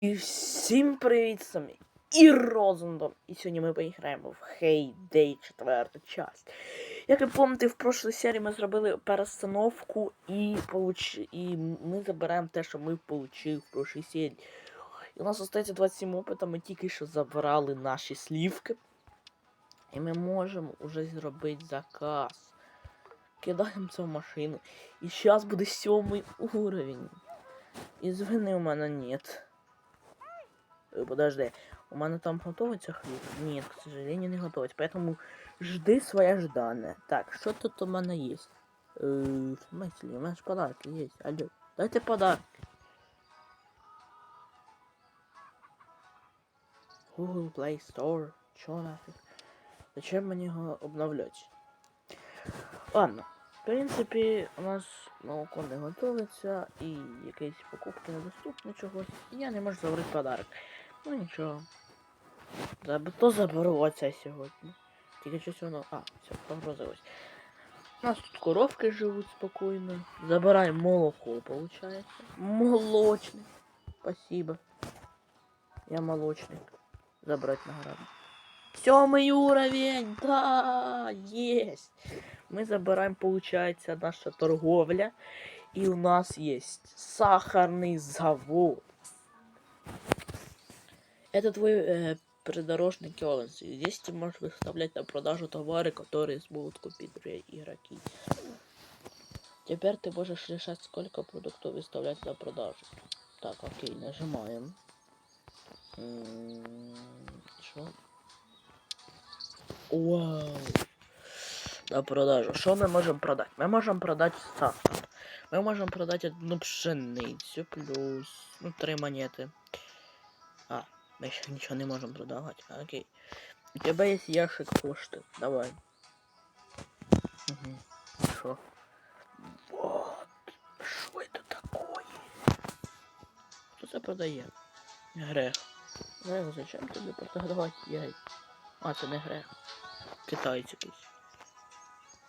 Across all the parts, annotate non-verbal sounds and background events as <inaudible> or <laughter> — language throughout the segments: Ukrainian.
І всім привіт самі! І Розендом! І сьогодні ми поіграємо в Heyday 4 часть. Як ви пам'ятаєте, в прошлій серії ми зробили перестановку і, получ... і ми забираємо те, що ми отримали в прошлій серії. І у нас остається 27 опиту, ми тільки що забрали наші слівки. І ми можемо вже зробити заказ. Кидаємо це в машину. І зараз буде сьомий уровень. І звини у мене нет. Э, Подожди, у мене там готовиться хліб? Нет, к сожалению, не готовиться. Поэтому жди своє ждане. Так, що тут у мене є? Е, в смысле, у мене ж подарки є. Алло, дайте подарки. Google Play Store. Чо нафиг? Зачем мені його обновляти? Ладно. В принципі, у нас молоко не готується і якісь покупки недоступні чогось. І я не можу заварити подарок. Ну нічого. Заб... То заберу оце сьогодні. Тільки щось воно. А, все, погрузилось. У нас тут коровки живуть спокійно. Забираємо молоко, виходить. Молочник. Спасибо. Я молочник. Забрать награду. Сьомий уровень! Да, есть! Мы забираем, получается, наша торговля. И у нас есть сахарный завод. Это твой э, придорожный киоск. Здесь ты можешь выставлять на продажу товары, которые смогут купить другие игроки. Теперь ты можешь решать, сколько продуктов выставлять на продажу. Так, окей, нажимаем. М, Что? Вау. На продажу. Що ми можемо продати? Ми можемо продати сахар. Ми можемо продати одну пшеницю плюс. Ну, три монети. А, ми ще нічого не можемо продавати. А, Окей. У тебе є ящик пошти. Давай. Угу. Що? Вот. Що це такое? Хто це продає? Грех. Грех, зачем тобі продавати яй? А, це не грех. Китайць якийсь.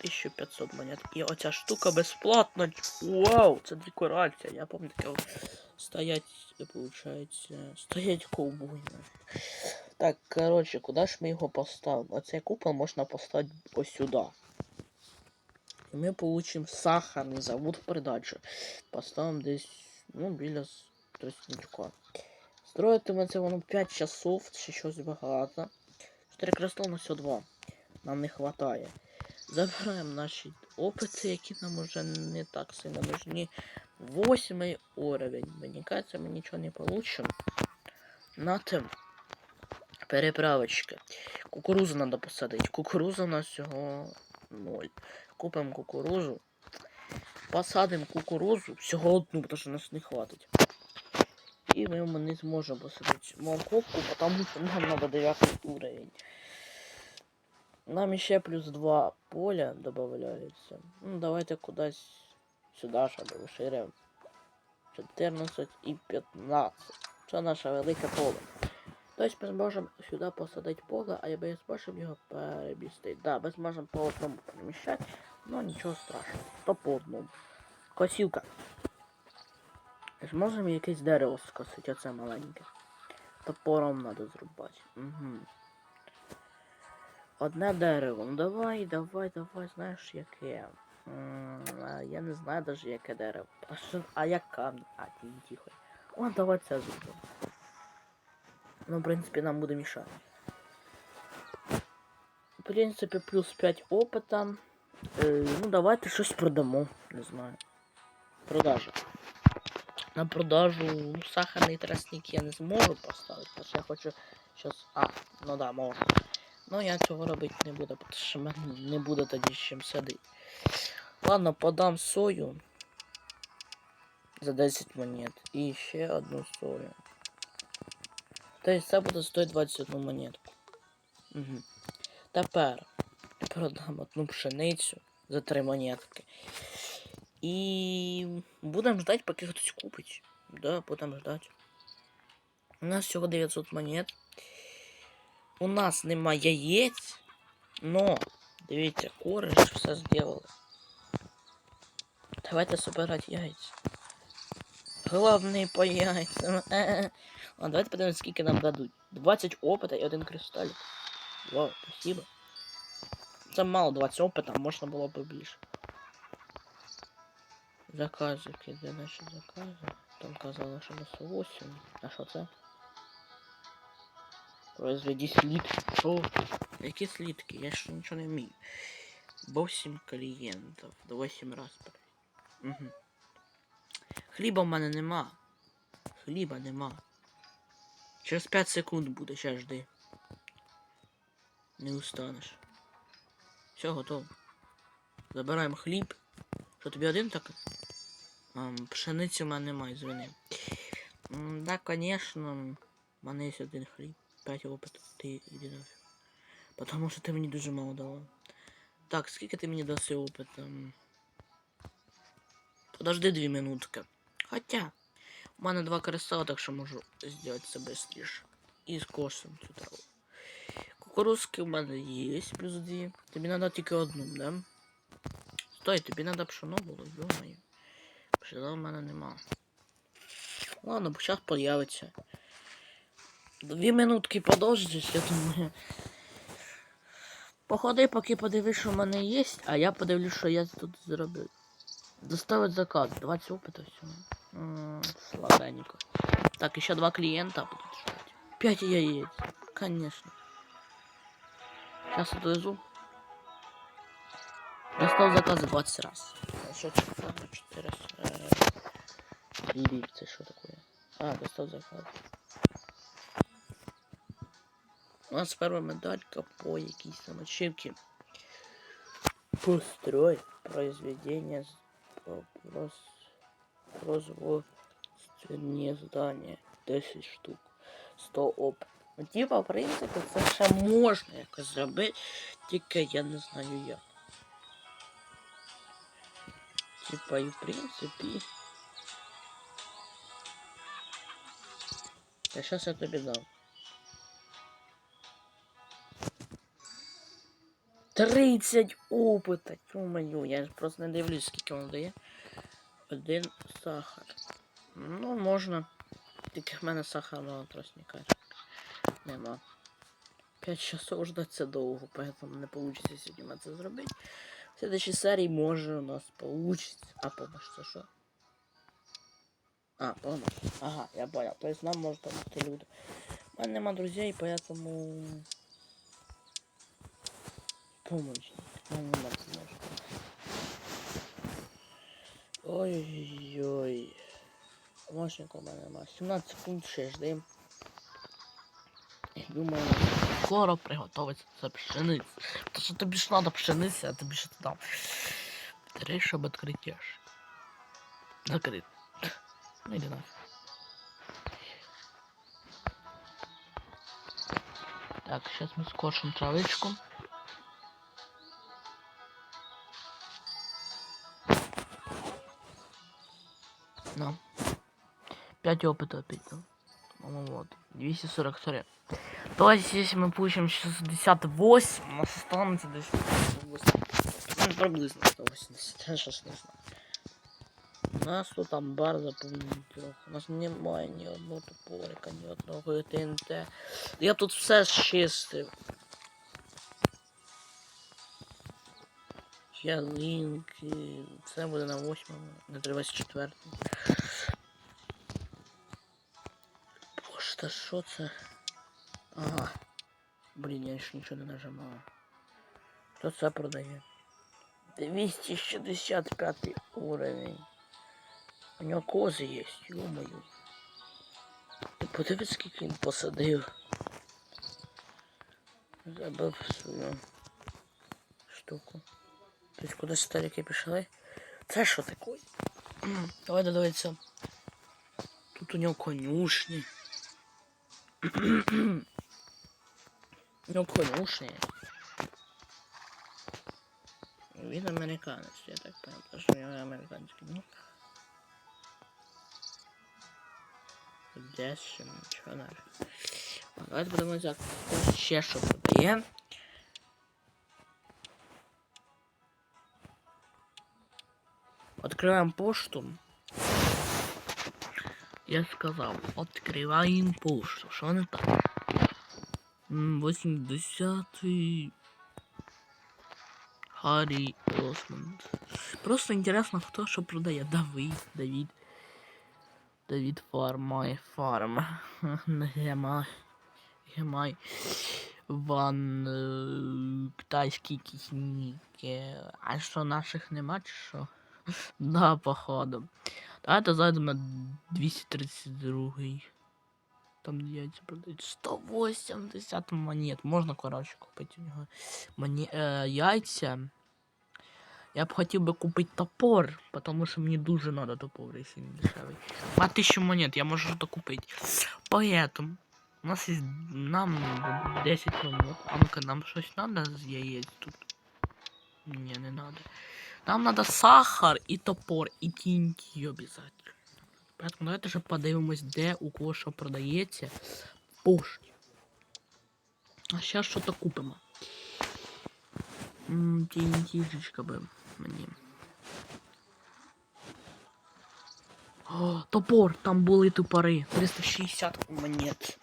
1500 монет. І оця штука безплатна. Вау, це декорація. Я пам'ятаю, стоять, виходить, стоять ковбой. Так, коротше, куди ж ми його поставимо? Оцей купол можна поставити ось сюди. І ми получимо сахарний завод в придачу. Поставимо десь, ну, біля тростничка. Строїтиме це воно 5 часов, ще щось багато. 4 кресла на все 2. Нам не хватає. Забираємо наші опити, які нам уже не так сильно нужні. Восьмий уровень. Мені кажется, ми нічого не получимо. На тим. Переправочки. Кукурузу треба посадити. Кукуруза у нас всього 0. Купимо кукурузу. Посадимо кукурузу. Всього одну, тому що нас не хватить. І ми не зможемо посадити морковку, тому що <laughs> нам треба 9 уровень. Нам ще плюс 2 поля додається. Ну, давайте кудись сюди, щоб розширимо. 14 і 15. Це наше велике поле. Тобто ми зможемо сюди посадити поле, а ми зможемо його перемістити. Да, ми зможемо по одному переміщати, але нічого страшного. То по одному. Косілка. Зможемо якесь дерево скосити, оце маленьке. Топором треба зрубати. Угу. Одне дерево. Ну давай, давай, давай, знаєш яке. А, Я не знаю даже яке дерево. А що, а як камінь? А, ті, тихо. О, давай це зробимо. Ну, в принципі, нам буде мішати. В принципі, плюс 5 опита. Е, ну, давайте щось продамо. Не знаю. Продажа. На продажу ну, сахарний тростник я не зможу поставити, тому що я хочу щось. А, ну да, можу. Ну я цього робити не буду, тому що в мене не буде тоді з чим садити. Ладно, подам сою за 10 монет. І ще одну сою. Тобто це буде стоїть 21 монетку. Угу. Тепер продам одну пшеницю за 3 монетки. І будемо ждати, поки хтось купить. Да, будемо ждати. У нас всього 900 монет. У нас нема яєць, но дивіться, кореш все зробили. Давайте собирати яйця. Головний по яйцям. Е-е. А, <laughs> давайте подивимось, скільки нам дадуть. 20 опита і один кристалік. Вау, спасибо. Це мало 20 опита, можна було б більше. Заказики, де наші закази? Там казали, що на 8. А що це? Произведи слитки. Що? Які слитки? Я ще нічого не вмію. 8 клієнтів. До 8 раз. Угу. Хліба в мене нема. Хліба нема. Через 5 секунд буде, ще жди. Не устанеш. Все, готово. Забираємо хліб. Що тобі один так? А, пшениці в мене немає, звини. Да, конечно, в мене є один хліб. 5 опитів. Ти іди нафіг. Потому що ти мені дуже мало дала. Так, скільки ти мені даси опита? Подожди дві минутки. Хотя, у мене два кристала, так що можу зробити це швидше. І з косом цю траву. Кукурузки в мене є, плюс дві. Тобі треба тільки одну, да? Стой, тобі треба пшено було, йомаю. Пшена в мене нема. Ладно, зараз появиться. Дві минутки подождеш, я думаю. Походи, поки подивись, що в мене є, а я подивлюсь, що я тут зробив. Доставить заказ, 20 опитов всего. Слабенько. Так, еще два клиента будут ждать. 5 яиц. Конечно. Сейчас отвезу. Достал заказ 20 раз. Еще 4 раз. Лип, это что такое? А, достал заказ. У нас первая медалька по якійсь там ачивки. Построй произведение с- по- прос- производственные здания 10 штук 100 оп. Ну, типа, в принципі, це ще можна якось зробити, тільки я не знаю як. Типа, і в принципі. Та щас я тобі дам. 30 опыта, ё-моё, я ж просто не дивлюсь, скільки воно дає. Один сахар. Ну, можна. Тільки в мене сахарного тростника нема. 5 часов ждать це довго, поэтому не получится сьогодні мене це зробити. В следующей серії може у нас получится. А помощь це що? А, помощь. Ага, я понял. То есть нам может помогти люди. У мене нема друзей, поэтому... Нема помощи. Ой-ой-ой. Помощника у мене нема. 17 секунд ще жди. Думаю, скоро приготовиться це пшениця. То що тобі ж треба пшениця, а тобі ж там. Три, щоб відкрити аж. Закрити. Ну йди нафиг. Так, сейчас мы скошим травичку. 5 опыта опять? Ну вот. 243. То есть, если мы получим 68, у нас останется десь 180. Ну, приблизно 180. Я щас не знаю. У нас тут амбар заповнений трохи. У нас немає ні одного топорика, ні одного ТНТ. Я тут все зчистив. Ялинки. Це буде на восьмому, на 24. Та що це? Ага. Блін, я ще нічого не нажимав. Хто це продає? 265 уровень. У нього кози є, ё-моё. Ти подивись, скільки він посадив. Забив свою штуку. Тобто кудись старики пішли. Це що таке? <clears throat> Давай додивитися. Тут у нього конюшні. У нього конюшні. Він американець, я так понял, тому що у нього американський. Ну. Десь ще нічого не. Давайте подивимося, як хтось ще що продає. Открываем пошту. Я сказав, відкриваємо пошту. Що не так? М, 80-й. Харі Осмонд. Просто інтересно, хто що продає. Давид, Давід. Давід Фарм, має фарм. Гемай. Гемай. Ван е, китайський кісник. А що наших нема чи що? <laughs> Да, походу. Давайте зайдемо на 232. Там яйця продають 180 монет. Можна, коротше, купити у нього моні... е, яйця. Я б хотів би купити топор, тому що мені дуже треба топор, якщо він дешевий. А 1000 монет я можу то купити. Поэтому у нас є нам 10 монет. А ну-ка, нам щось треба з яєць тут? Ні, не надо. Нам надо сахар і топор, і TNT обязательно. Поэтому давайте же подивимось, де у кого що продається пошті. А купимо. М, TNT-жечка би мені. О, топор, там були топори. 360 монет.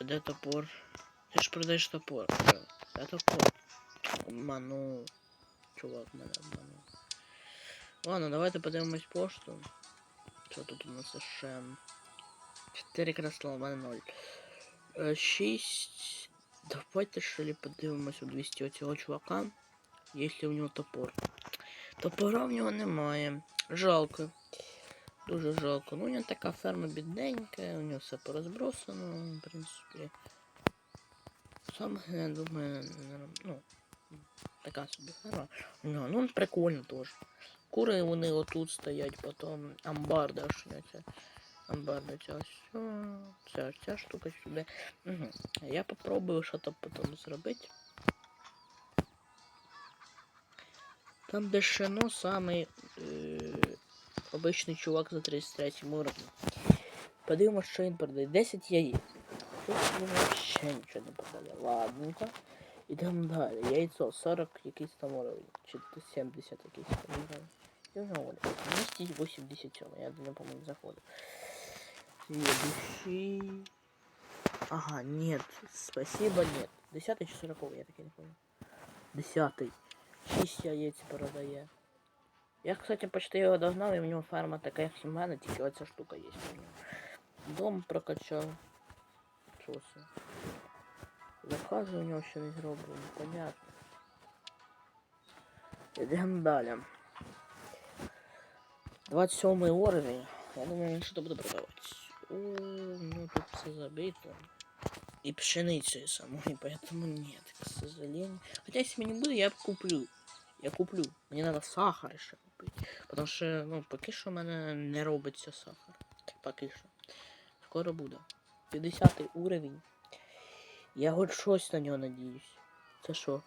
Де топор? Ти ж продаєш топор. Бро. Де топор? Обманув. Чувак мене обманув. Ладно, давайте подивимось пошту. Що тут у нас ще? 4 кресла, у мене 0. 6. Давайте що ли подивимось у 200 оцього чувака. Якщо у нього топор. Топора в нього немає. Жалко. Дуже жалко. Ну, у нього така ферма бідненька, у нього все порозбросано, в принципі. Сам, я думаю, ну, така собі ферма. У нього, ну, прикольно теж. Кури вони отут стоять, потім амбар, да, що у нього це. Амбар, ця о, ця, ця штука сюди. Угу. Я попробую що-то потім зробити. Там де шано самий е, обичний чувак за 33 уровнем. Подивимось, що він продає. 10 яєць. Тут він вообще нічого не продає. Ладненько. Ідемо далі. Яйцо 40 якийсь там уровень. Чи то 70 якийсь там знаю. Я не знаю. 287, я не помню заходу. Следующий. Ага, нет. Спасибо, нет. 10 чи 40, я таки не помню. 10. 6 яєць продає. Я, кстати, почти його догнав, і в нього ферма така, як і мене, тільки оця штука є у. Дом прокачав. Що це? Закази у нього ще не зроблено, понятно. Йдемо далі. 27 уровень. Я думаю, він що буде продавати. О, ну тут все забито. И пшеницей самой, <laughs> поэтому нет, к сожалению. Хотя если мне буде, я куплю. Я куплю. Мені надо сахар ще купити. Потому що, ну, поки що в мене не робиться сахар. Поки що. Скоро буде. 50 уровень. Я хоч щось на нього надіюсь. Це що?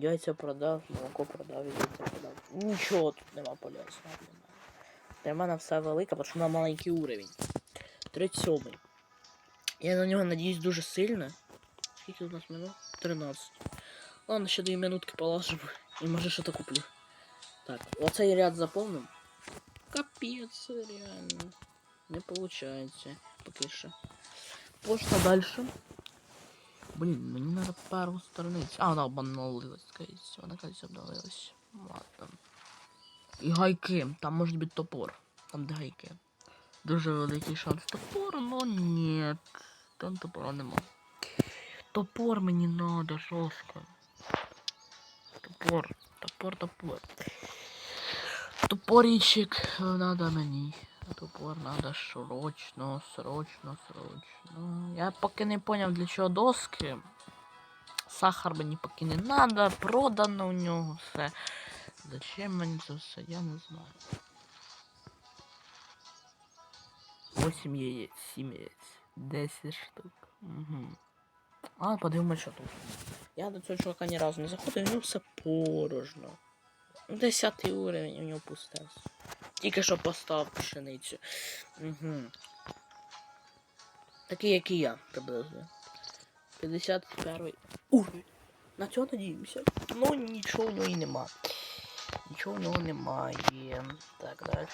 Яйця продав, молоко продав, яйця продав. Нічого тут нема полезного для мене. Для мене все велике, тому що на маленький уровень. 37. Я на нього надіюсь дуже сильно. Скільки у нас минут? 13. Ладно, ще 2 минутки положимо. І може що-то куплю. Так, оцей ряд заповнив. Капець, реально. Не получается. Поки що. Пошта дальше. Блін, мені надо пару страниць. А, вона обновилась, кажется. Вона, кажется, обновилась. Ладно. І гайки. Там може бути топор. Там де гайки. Дуже великий шанс топор, но нет. Там топора нема. Топор мені надо жорстко. Топор. Топор, топор. Топорічик надо мені. Топор надо срочно, срочно, срочно. Я поки не поняв для чого доски. Сахар мені поки не надо, продано у нього все. Зачем мені це все, я не знаю. 8 яєць, 7 яєць, 10 штук. Угу. А, подивимось, що тут. Я до цього чувака ні разу не заходив, у нього все порожно. 10 уровень, у нього пусте. Тільки що постав пшеницю. Угу. Такий, як і я, приблизно. 51 уровень. На цього надіємося. Ну нічого в нього і нема. нічого в нього немає. Так, далі.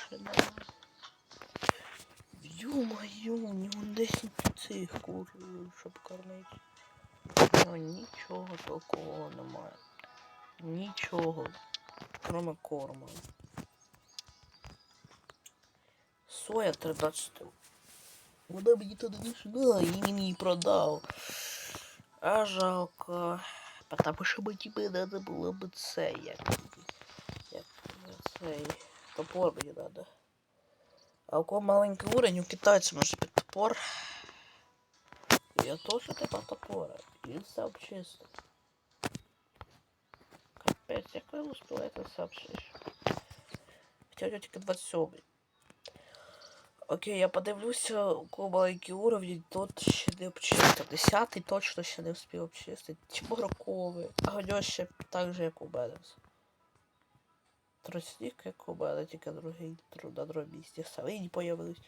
Ё-моё, у нього 10 цих кур, щоб кормити. У нього нічого такого немає. Нічого. Кроме корму. Соя 13. Вона мені туди не шла і мені її продав. А жалко. Потому що мені би надо було б це, як, як цей топор мені надо. А у кого маленький уровень, у китайця може бути топор. Я теж типа топора. Він сам чистий. Капець, як ви успіваєте сам чистий? Хоча у нього тільки 27. Окей, я подивлюся, у кого маленький уровень, тот ще не обчистив. Десятий точно ще не встиг обчистити. Чмороковий. А у нього ще так же, як у мене. Тростник, як у мене, тільки другий дру- на другому місці. Свині появились.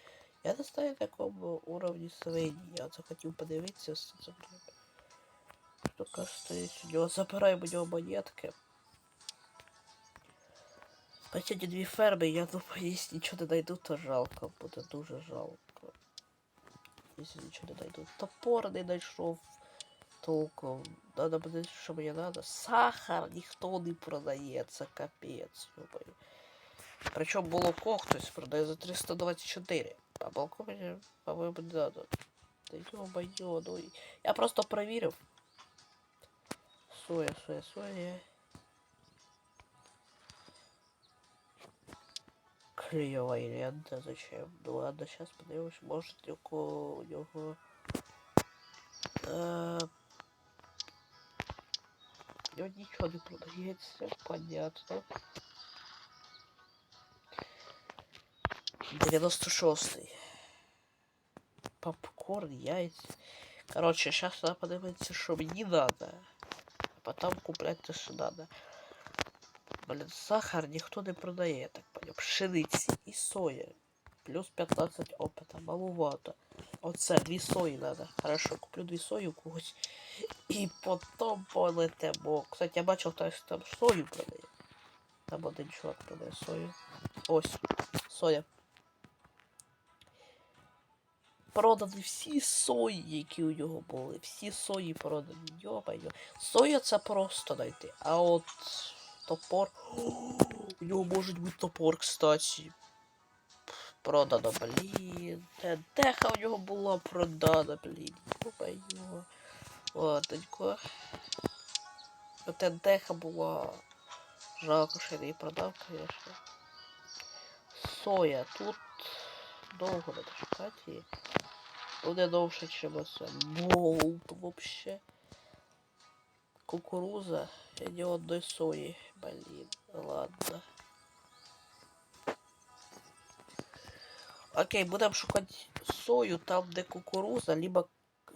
Я не знаю, на якому уровні свині. Я захотів подивитися цим. Штука стоїть у нього. Забираємо у нього монетки. Хоча ті дві ферми, я думаю, якщо нічого не знайду, то жалко. Буде дуже жалко. Якщо нічого не знайду. Топор не знайшов толком. Надо буде, що мені надо. Сахар ніхто не продає, це капець. Йобаю. Причому молоко хтось продає за 324. А молоко мені, по-моєму, не надо. Та йо-моє, ну і- Я просто перевірив. Соя, соя, соя. Клевая лента, зачем? Ну ладно, сейчас подивимось, может кого у нього. Е, у нього нічого не продається, понятно. 96-й. Попкорн, яйця. Короче, сейчас надо подивитися, що мені надо. А потом куплять те, що надо. Блин, сахар ніхто не продає, я так. Пшениці і соя. Плюс 15 опыта, маловато. Оце, дві сої надо. Хорошо, куплю дві сої у когось. І потім полетимо. Кстати, я бачив, хтось там сою продає. Там один чувак продає сою. Ось, соя. Продані всі сої, які у нього були. Всі сої продані. Йо-моє. Соя це просто знайти. А от топор. <gasps> У нього може бути топор, кстати. Продано, блін. Де Деха у нього була продана, блін. Йо-моє. Ладненько. Оте деха була. Жалко, що я не її продав, звісно. Соя. Тут довго надо шукати її. Буде довше, чим оце. Болт вообще. Кукуруза. І ні одної сої. Блін, ладно. Окей, будемо шукати сою там, де кукуруза, либо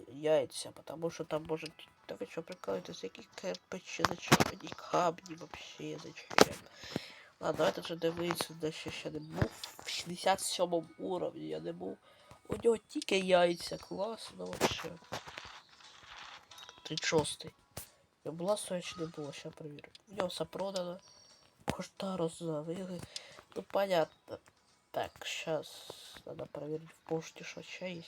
яйця, потому що там може... Та ви що прикалуєтесь, які кирпичі, зачем мені камні вообще, зачем? Ладно, давайте вже дивитися, де ще ще не був. В 67 уровні я не був. У нього тільки яйця, класно вообще. 36. Я була чи не було, ще перевірю. У нього все продано. Кошта роздавили. Ну понятно. Так, сейчас надо проверить в почте, що ще є.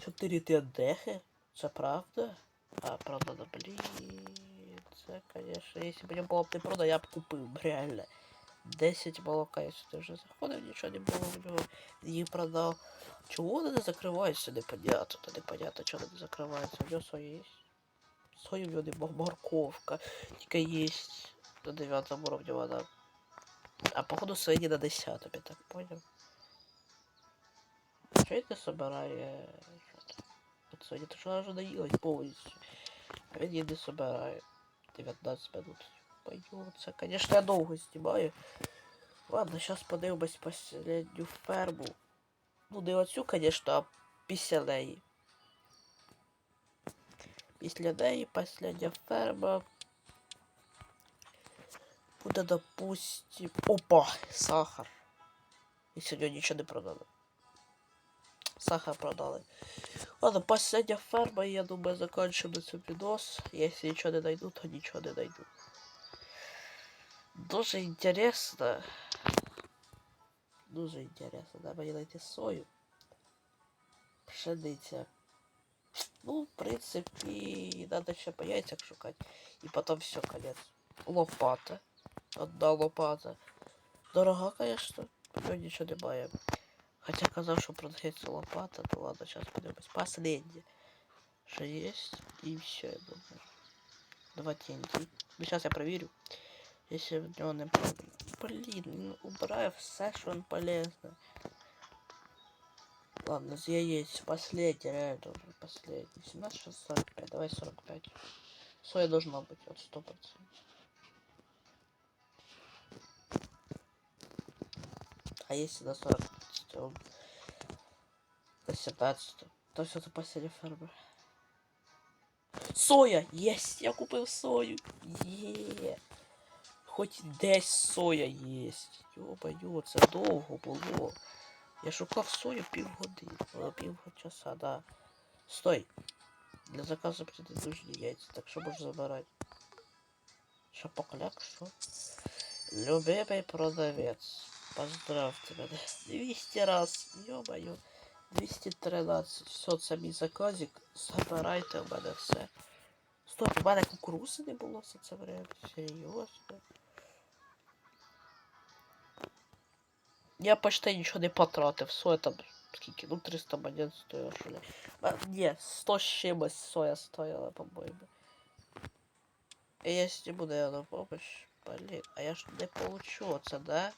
4 тендехи? Це правда? А, правда, да блін. Це, конечно, якщо б не було б не продано, я б купив, реально. 10 молока, я сюди вже заходив, нічого не було в нього. Її продав. Чого вони не закриваються, непонятно. Непонятно, чого вони не закриваються. У нього соя є. Соя в морковка. Тільки є на 9 уровні вона. А походу свині на 10, я так понял. Собирає? Що там? От сьогодні то що вже наїлась повністю. А він її не собирає. 19 минут. Пойду, конечно, я довго знімаю. Ладно, сейчас подивимось последню ферму. Ну, не оцю, конечно, а після неї. Після неї последня ферма. Буде, допустим... Опа! Сахар. І сьогодні нічого не продали. Сахар продали. Ладно, последня ферма, і я думаю, заканчиваем этот видос. Если ничего не найду, то ничего не найду. Дуже інтересно. Дуже інтересно. Треба мені знайти сою. Пшениця. Ну, в принципі, надо ще по яйцях шукати. І потім все, конец. Лопата. Одна лопата. Дорога, конечно. Ну, нічого немає. Хоча казав, що продається лопата, то ладно, зараз подивимось. Последнє. Що є. І все, я думаю. Два TNT. Ну, сейчас я проверю. Если в него не про- Блин, ну, убираю все, что он полезно. Ладно, с яиц. Последний, реально уже последний. 17, 6, 45. Давай 45. Соя должна быть от 100%. А если на 40, то до 17, то все это последний фермер. Соя! Єсть! Я купив сою! Є! Хоч десь соя єсть. Йо-баю, це довго було. Я шукав сою півгодини, але півчаса, да. Стой! Для заказу предыдущие яйця, так що можеш забирати. Шапокляк, що? Любимый продавец. Поздравьте мене. <laughs> 200 раз. Ё-моё. 213. Все, це мій заказик. Забирайте в мене все. Стоп, у мене кукурузи не було все це время. Серйозно. Я почти нічого не потратив. Соя там скільки? Ну 300 монет стоїло, що ли. А, ні, 100 з чимось соя стояла, по-моєму. І якщо буде на помощь, блін, а я ж не получу оце, да?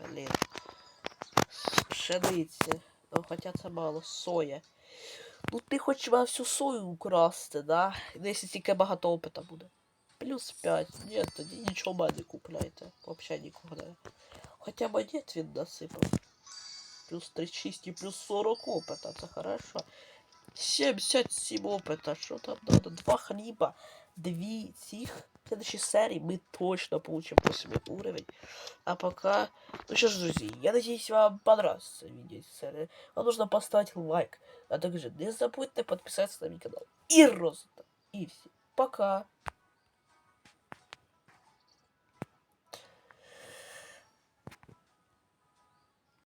Блін. Пшениці. Ну, хоча це мало, соя. Ну ти хоч мав всю сою украсти, да? Ну, Якщо тільки багато опита буде. Плюс 5. Ні, тоді нічого мене купляйте. Взагалі нікого не. Хоча монет він насипав. Плюс 36 і плюс 40 опита, це хорошо. 77 опита, що там надо? Два хліба, дві цих. В следующей серии мы точно получим 8 уровень. А пока... Ну что ж, друзья, я надеюсь, вам понравится видео из серии. Вам нужно поставить лайк. А также не забудьте подписаться на мой канал. И розыгрыш. И все. Пока.